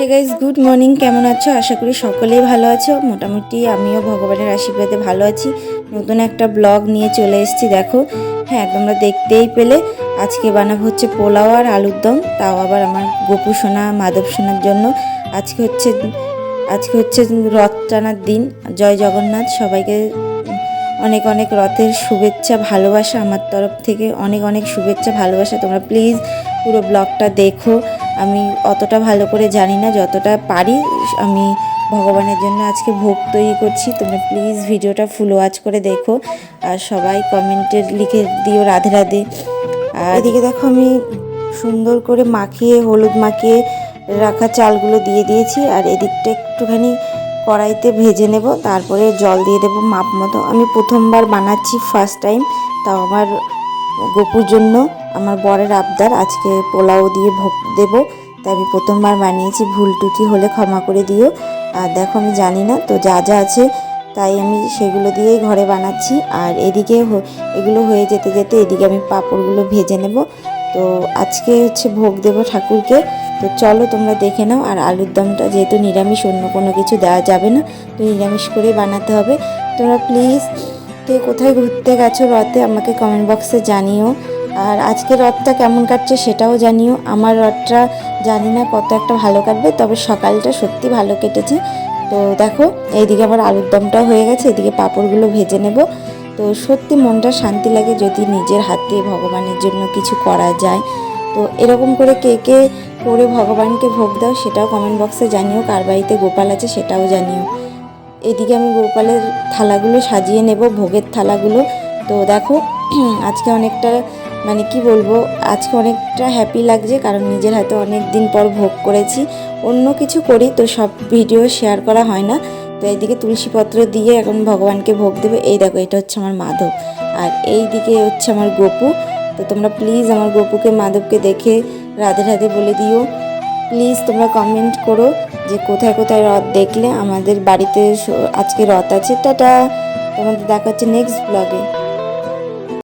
Hey guys good morning কেমন আছো? আশা করি সকলেই ভালো আছো। মোটামুটি আমিও ভগবানের আশীর্বাদে ভালো আছি। নতুন একটা ব্লগ নিয়ে চলে এসেছি, দেখো। হ্যাঁ তোমরা দেখতেই পেলে। আজকে বানাবো হচ্ছে পোলাও আর আলুর দম। তাও আবার আমার গোপু সোনা, মাধব সোনার জন্য। আজকে হচ্ছে আজকে হচ্ছে রথ টানার দিন। জয় জগন্নাথ। সবাইকে অনেক অনেক রথের শুভেচ্ছা, ভালোবাসা। আমার তরফ থেকে অনেক অনেক শুভেচ্ছা, ভালোবাসা। তোমরা প্লিজ পুরো ব্লগটা দেখো। আমি অতটা ভালো করে জানি না, যতটা পারি আমি ভগবানের জন্য আজকে ভোগ তৈরি করছি। তোমরা প্লিজ ভিডিওটা ফুল ওয়াচ করে দেখো আর সবাই কমেন্টে লিখে দিও রাধে রাধে। আর এদিকে দেখো আমি সুন্দর করে মাখিয়ে, হলুদ মাখিয়ে রাখা চালগুলো দিয়ে দিয়েছি আর এদিকটা একটুখানি কড়াইতে ভেজে নেব, তারপরে জল দিয়ে দেবো মাপ মতো। আমি প্রথমবার বানাচ্ছি ফার্স্ট টাইম তাও আমার গোপুর জন্য। আমার বরের আবদার, আজকে পোলাও দিয়ে ভোগ দেবো। তাই আমি প্রথমবার বানিয়েছি, ভুল টুকি হলে ক্ষমা করে দিও। আর দেখো, আমি জানি না, তো যা যা আছে তাই আমি সেগুলো দিয়েই ঘরে বানাচ্ছি। আর এদিকে এগুলো হয়ে যেতে যেতে এদিকে আমি পাঁপড়গুলো ভেজে নেব। তো আজকে হচ্ছে ভোগ দেব ঠাকুরকে। তো চলো, তোমরা দেখে নাও। আর আলুর দমটা যেহেতু নিরামিষ, অন্য কোনো কিছু দেওয়া যাবে না, তো নিরামিষ করেই বানাতে হবে। তোমরা প্লিজ কে কোথায় ঘুরতে গেছো রথে আমাকে কমেন্ট বক্সে জানিও। আর আজকে রথটা কেমন কাটছে সেটাও জানিও। আমার রথটা জানি না কত একটা ভালো কাটবে, তবে সকালটা সত্যি ভালো কেটেছে। তো দেখো, এইদিকে আমার আলুর দমটাও হয়ে গেছে, এদিকে পাঁপড়গুলো ভেজে নেব। তো সত্যি মনটা শান্তি লাগে যদি নিজের হাতে ভগবানের জন্য কিছু করা যায়। তো এরকম করে কে কে করে ভগবানকে ভোগ দাও, সেটাও কমেন্ট বক্সে জানিও। কার বাড়িতে গোপাল আছে সেটাও জানিও। এদিকে আমি গোপালের থালাগুলো সাজিয়ে নেব, ভোগের থালাগুলো। তো দেখো, আজকে অনেকটা মানে কি বলব, আজকে অনেকটা হ্যাপি লাগছে কারণ নিজের হাতে অনেক দিন পর ভোগ করেছি। অন্য কিছু করি তো সব ভিডিও শেয়ার করা হয় না। তো এইদিকে তুলসীপত্র দিয়ে এখন ভগবানকে ভোগ দেবে। এই দেখো, এটা হচ্ছে আমার মাধব। আর এই দিকে হচ্ছে আমার গোপু। তো তোমরা প্লিজ আমার গোপুকে, মাধবকে দেখে রাধে রাধে বলে দিও। প্লিজ তোমরা কমেন্ট করো যে কোথায় কোথায় রথ দেখলে আমাদের বাড়িতে আজকে রথ আছে। টাটা! তোমাদের দেখা হচ্ছে নেক্সট ব্লগে